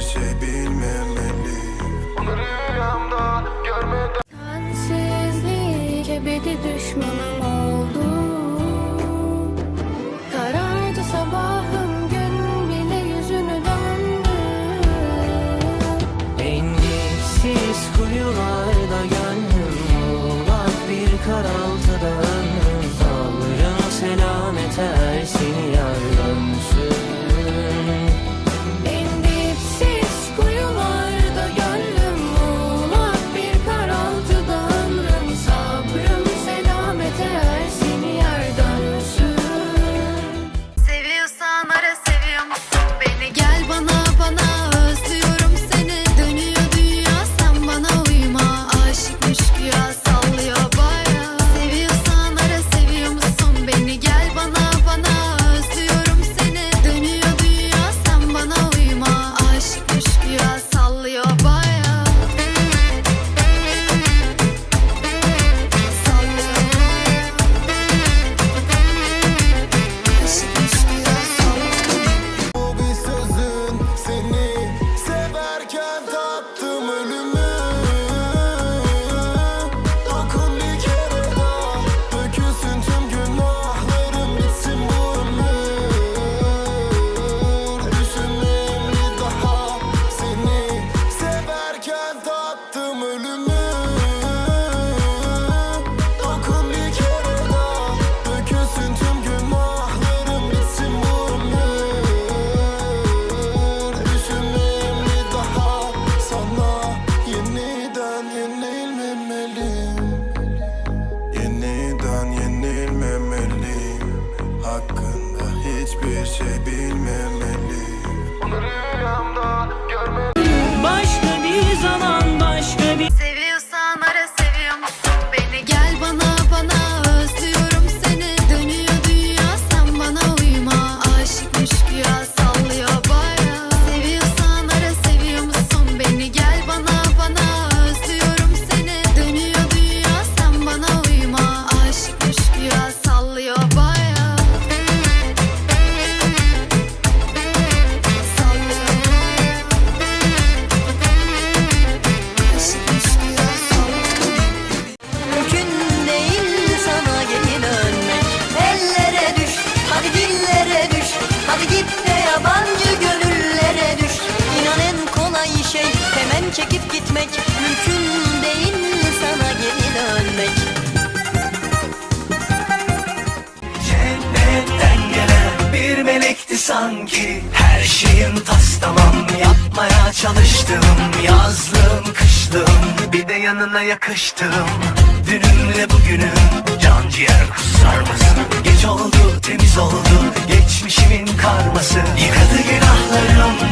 şey bilmem. hiçbir şey bilmemeliyim. Onları sanki Her şeyim tas tamam. Yapmaya çalıştım Yazlığım kışlığım Bir de yanına yakıştım Dünümle bugünüm Can ciğer kusarmasın Geç oldu temiz oldu Geçmişimin karması. Yıkadı masumiyetim